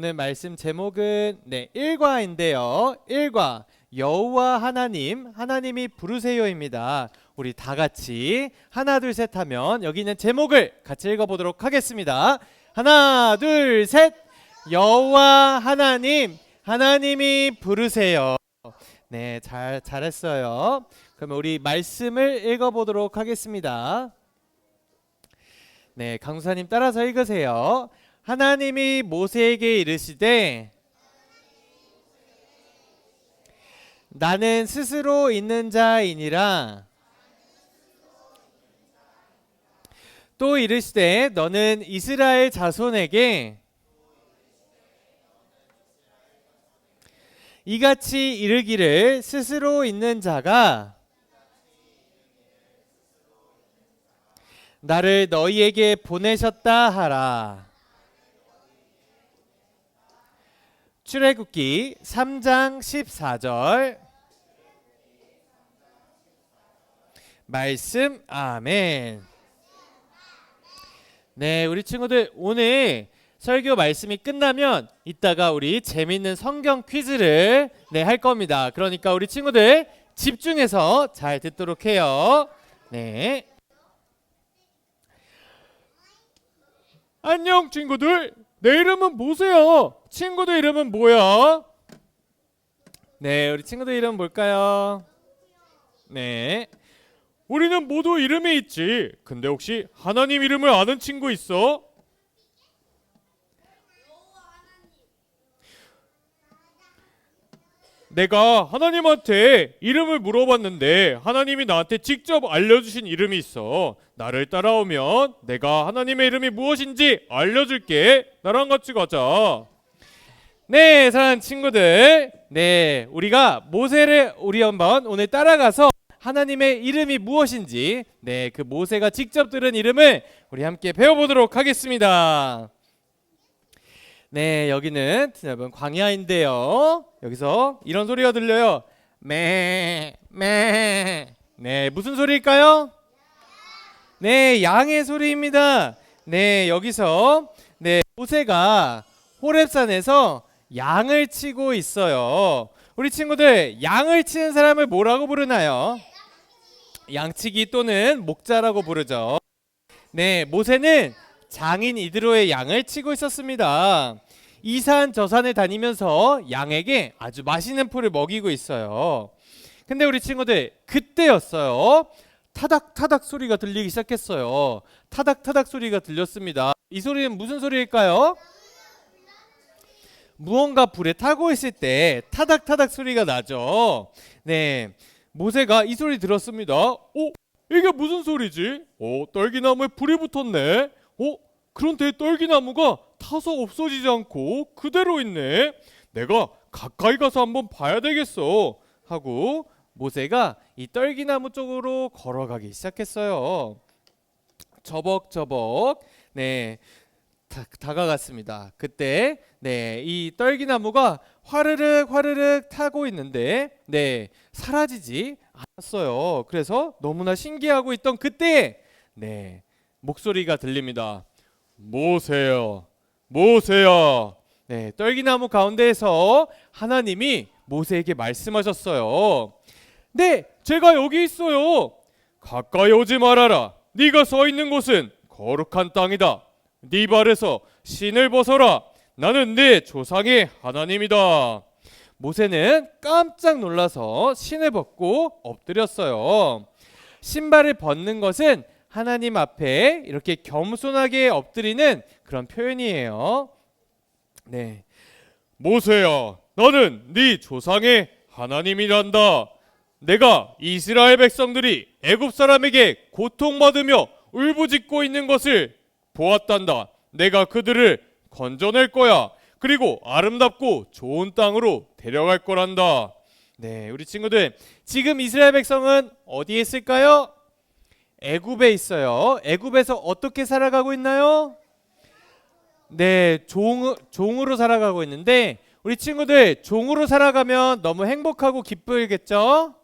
오늘 말씀 제목은 네, 1과인데요. 1과 여호와 하나님, 하나님이 부르세요입니다. 우리 다 같이 하나 둘 셋 하면 여기 있는 제목을 같이 읽어 보도록 하겠습니다. 하나, 둘, 셋. 여호와 하나님, 하나님이 부르세요. 네, 잘 잘했어요. 그러면 우리 말씀을 읽어 보도록 하겠습니다. 네, 강수사님 따라서 읽으세요. 하나님이 모세에게 이르시되 나는 스스로 있는 자이니라 또 이르시되 너는 이스라엘 자손에게 이같이 이르기를 스스로 있는 자가 나를 너희에게 보내셨다 하라. 출애굽기 3장 14절 말씀 아멘. 네, 우리 친구들 오늘 설교 말씀이 끝나면 이따가 우리 재밌는 성경 퀴즈를 네, 할 겁니다. 그러니까 우리 친구들 집중해서 잘 듣도록 해요. 네. 안녕 친구들. 내 이름은 모세야. 친구들 이름은 뭐야? 네, 우리 친구들 이름 뭘까요? 네. 우리는 모두 이름이 있지. 근데 혹시 하나님 이름을 아는 친구 있어? 내가 하나님한테 이름을 물어봤는데 하나님이 나한테 직접 알려주신 이름이 있어. 나를 따라오면 내가 하나님의 이름이 무엇인지 알려줄게. 나랑 같이 가자. 네, 사랑하는 친구들. 네, 우리가 모세를 우리 한번 오늘 따라가서 하나님의 이름이 무엇인지, 네, 그 모세가 직접 들은 이름을 우리 함께 배워보도록 하겠습니다. 네, 여기는 여러분 광야인데요. 여기서 이런 소리가 들려요. 매, 매. 네, 무슨 소리일까요? 네, 양의 소리입니다. 네, 여기서 네, 모세가 호렙산에서 양을 치고 있어요. 우리 친구들, 양을 치는 사람을 뭐라고 부르나요? 양치기 또는 목자라고 부르죠. 네, 모세는 장인 이드로의 양을 치고 있었습니다. 이 산 저 산을 다니면서 양에게 아주 맛있는 풀을 먹이고 있어요. 근데 우리 친구들 그때였어요. 타닥 타닥 소리가 들리기 시작했어요. 타닥 타닥 소리가 들렸습니다. 이 소리는 무슨 소리일까요? 무언가 불에 타고 있을 때 타닥 타닥 소리가 나죠. 네. 모세가 이 소리 들었습니다. 어? 이게 무슨 소리지? 어, 떨기나무에 불이 붙었네. 어? 그런데 떨기나무가 타서 없어지지 않고 그대로 있네. 내가 가까이 가서 한번 봐야 되겠어. 하고 모세가 이 떨기나무 쪽으로 걸어가기 시작했어요. 저벅저벅 네 다, 다가갔습니다. 그때 네 이 떨기나무가 화르륵 화르륵 타고 있는데 네 사라지지 않았어요. 그래서 너무나 신기하고 있던 그때 네 목소리가 들립니다. 모세야, 모세야. 네, 떨기나무 가운데에서 하나님이 모세에게 말씀하셨어요. 네, 제가 여기 있어요. 가까이 오지 말아라. 네가 서 있는 곳은 거룩한 땅이다. 네 발에서 신을 벗어라. 나는 네 조상의 하나님이다. 모세는 깜짝 놀라서 신을 벗고 엎드렸어요. 신발을 벗는 것은 하나님 앞에 이렇게 겸손하게 엎드리는 그런 표현이에요. 네. 모세야, 나는 네 조상의 하나님이란다. 내가 이스라엘 백성들이 애굽 사람에게 고통받으며 울부짖고 있는 것을 보았단다. 내가 그들을 건져낼 거야. 그리고 아름답고 좋은 땅으로 데려갈 거란다. 네, 우리 친구들 지금 이스라엘 백성은 어디에 있을까요? 애굽에 있어요. 애굽에서 어떻게 살아가고 있나요? 네, 종 종으로 살아가고 있는데 우리 친구들 종으로 살아가면 너무 행복하고 기쁘겠죠?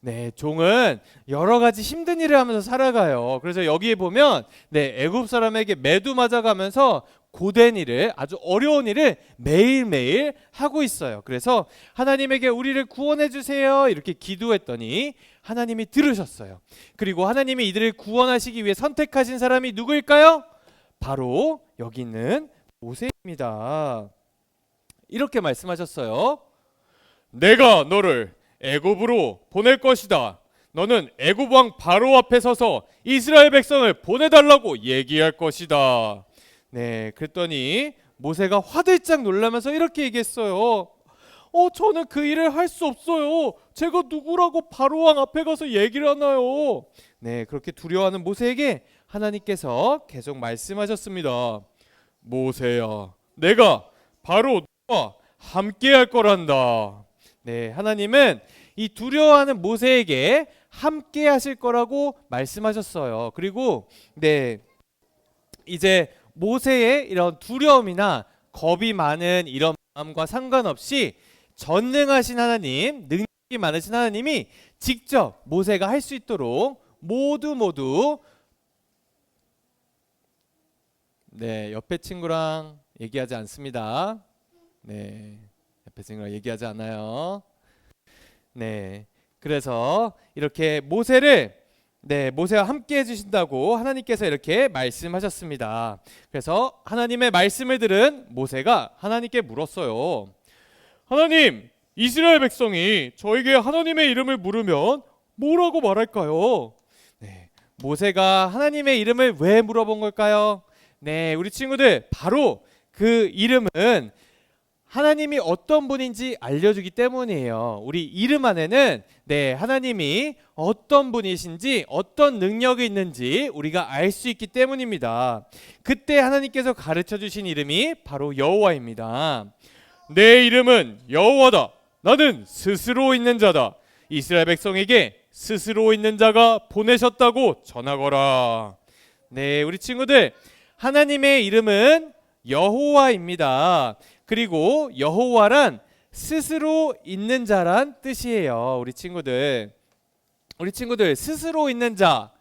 네, 종은 여러 가지 힘든 일을 하면서 살아가요. 그래서 여기에 보면 네, 애굽 사람에게 매도 맞아가면서 고된 일을 아주 어려운 일을 매일매일 하고 있어요. 그래서 하나님에게 우리를 구원해 주세요. 이렇게 기도했더니 하나님이 들으셨어요. 그리고 하나님이 이들을 구원하시기 위해 선택하신 사람이 누구일까요? 바로 여기 있는 모세입니다. 이렇게 말씀하셨어요. 내가 너를 애굽으로 보낼 것이다. 너는 애굽 왕 바로 앞에 서서 이스라엘 백성을 보내달라고 얘기할 것이다. 네, 그랬더니 모세가 화들짝 놀라면서 이렇게 얘기했어요. 어, 저는 그 일을 할 수 없어요. 제가 누구라고 바로 왕 앞에 가서 얘기를 하나요? 네, 그렇게 두려워하는 모세에게 하나님께서 계속 말씀하셨습니다. 모세야, 내가 바로 너와 함께 할 거란다. 네, 하나님은 이 두려워하는 모세에게 함께 하실 거라고 말씀하셨어요. 그리고 네, 이제 모세의 이런 두려움이나 겁이 많은 이런 마음과 상관없이 전능하신 하나님, 능력이 많으신 하나님이 직접 모세가 할 수 있도록 모두 모두 네, 옆에 친구랑 얘기하지 않습니다. 네. 옆에 친구랑 얘기하지 않아요. 네. 그래서 이렇게 모세를 네, 모세와 함께 해 주신다고 하나님께서 이렇게 말씀하셨습니다. 그래서 하나님의 말씀을 들은 모세가 하나님께 물었어요. 하나님, 이스라엘 백성이 저에게 하나님의 이름을 물으면 뭐라고 말할까요? 네. 모세가 하나님의 이름을 왜 물어본 걸까요? 네, 우리 친구들 바로 그 이름은 하나님이 어떤 분인지 알려주기 때문이에요. 우리 이름 안에는 네 하나님이 어떤 분이신지 어떤 능력이 있는지 우리가 알 수 있기 때문입니다. 그때 하나님께서 가르쳐 주신 이름이 바로 여호와입니다. 내 이름은 여호와다. 나는 스스로 있는 자다. 이스라엘 백성에게 스스로 있는 자가 보내셨다고 전하거라. 네, 우리 친구들 하나님의 이름은 여호와입니다. 그리고 여호와란 스스로 있는 자란 뜻이에요. 우리 친구들. 우리 친구들 스스로 있는 자.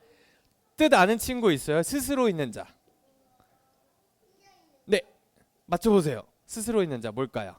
뜻 아는 친구 있어요? 스스로 있는 자. 네. 맞춰 보세요. 스스로 있는 자 뭘까요?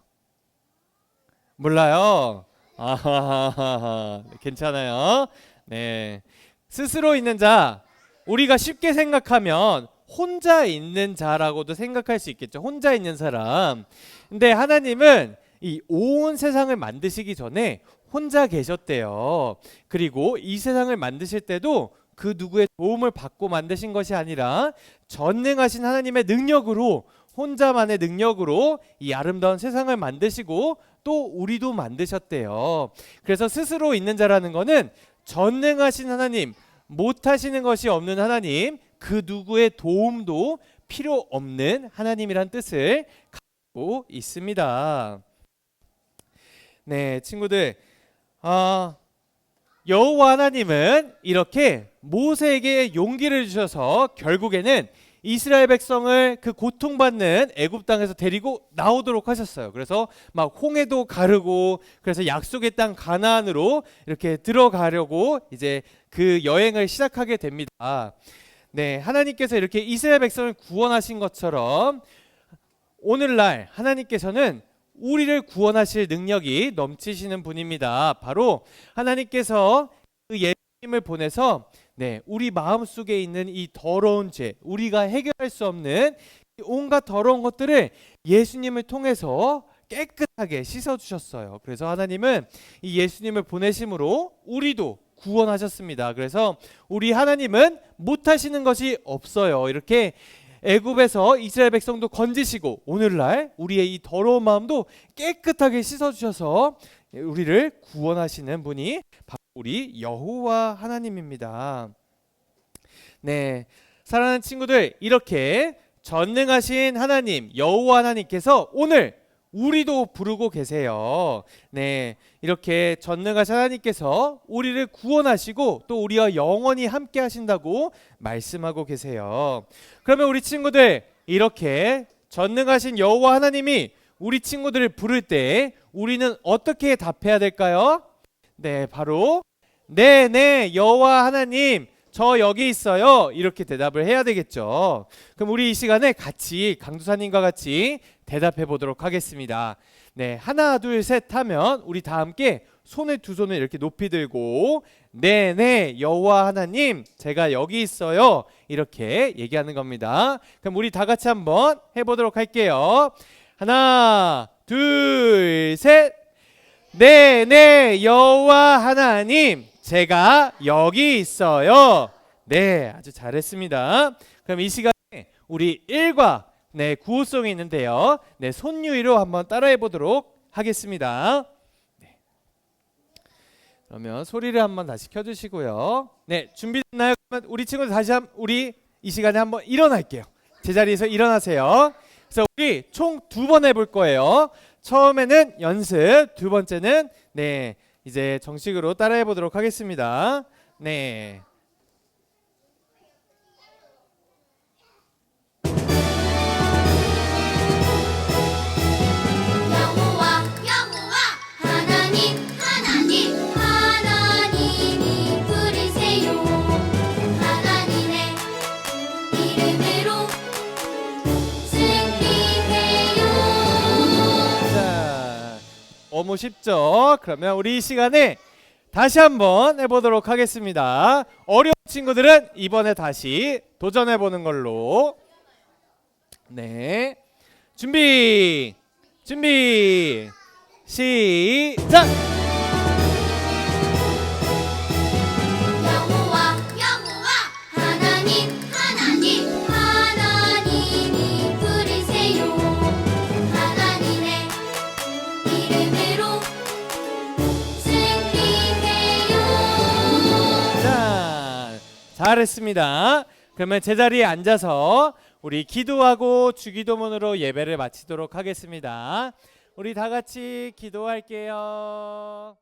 몰라요. 아하하하. 괜찮아요. 네. 스스로 있는 자 우리가 쉽게 생각하면 혼자 있는 자라고도 생각할 수 있겠죠. 혼자 있는 사람. 근데 하나님은 이 온 세상을 만드시기 전에 혼자 계셨대요. 그리고 이 세상을 만드실 때도 그 누구의 도움을 받고 만드신 것이 아니라 전능하신 하나님의 능력으로 혼자만의 능력으로 이 아름다운 세상을 만드시고 또 우리도 만드셨대요. 그래서 스스로 있는 자라는 거는 전능하신 하나님, 못하시는 것이 없는 하나님, 그 누구의 도움도 필요 없는 하나님이란 뜻을 갖고 있습니다. 네, 친구들, 아, 여호와 하나님은 이렇게 모세에게 용기를 주셔서 결국에는 이스라엘 백성을 그 고통받는 애굽 땅에서 데리고 나오도록 하셨어요. 그래서 막 홍해도 가르고 그래서 약속의 땅 가나안으로 이렇게 들어가려고 이제 그 여행을 시작하게 됩니다. 네, 하나님께서 이렇게 이스라엘 백성을 구원하신 것처럼 오늘날 하나님께서는 우리를 구원하실 능력이 넘치시는 분입니다. 바로 하나님께서 그 예수님을 보내서 네, 우리 마음 속에 있는 이 더러운 죄, 우리가 해결할 수 없는 이 온갖 더러운 것들을 예수님을 통해서 깨끗하게 씻어 주셨어요. 그래서 하나님은 이 예수님을 보내심으로 우리도 구원하셨습니다. 그래서 우리 하나님은 못하시는 것이 없어요. 이렇게 애굽에서 이스라엘 백성도 건지시고 오늘날 우리의 이 더러운 마음도 깨끗하게 씻어 주셔서 우리를 구원하시는 분이 바로 우리 여호와 하나님입니다. 네, 사랑하는 친구들 이렇게 전능하신 하나님 여호와 하나님께서 오늘 우리도 부르고 계세요. 네, 이렇게 전능하신 하나님께서 우리를 구원하시고 또 우리와 영원히 함께 하신다고 말씀하고 계세요. 그러면 우리 친구들 이렇게 전능하신 여호와 하나님이 우리 친구들을 부를 때 우리는 어떻게 답해야 될까요? 네, 바로 네, 네, 여호와 하나님, 저 여기 있어요. 이렇게 대답을 해야 되겠죠. 그럼 우리 이 시간에 같이 강두사님과 같이 대답해 보도록 하겠습니다. 네, 하나, 둘, 셋 하면 우리 다 함께 손을 두 손을 이렇게 높이 들고 네, 네, 여호와 하나님, 제가 여기 있어요. 이렇게 얘기하는 겁니다. 그럼 우리 다 같이 한번 해보도록 할게요. 하나, 둘, 셋. 네, 네, 여호와 하나님, 제가 여기 있어요. 네, 아주 잘했습니다. 그럼 이 시간에 우리 일과 네 구호송이 있는데요. 네, 손유이로 한번 따라해 보도록 하겠습니다. 네. 그러면 소리를 한번 다시 켜 주시고요. 네, 준비됐나요? 우리 친구들 다시 한 우리 이 시간에 한번 일어날게요. 제자리에서 일어나세요. 그래서 우리 총 두 번 해볼 거예요. 처음에는 연습, 두 번째는 네 이제 정식으로 따라해 보도록 하겠습니다. 네. 너무 쉽죠? 그러면 우리 이 시간에 다시 한번 해보도록 하겠습니다. 어려운 친구들은 이번에 다시 도전해 보는 걸로. 네, 준비, 준비, 시작. 잘했습니다. 그러면 제자리에 앉아서 우리 기도하고 주기도문으로 예배를 마치도록 하겠습니다. 우리 다 같이 기도할게요.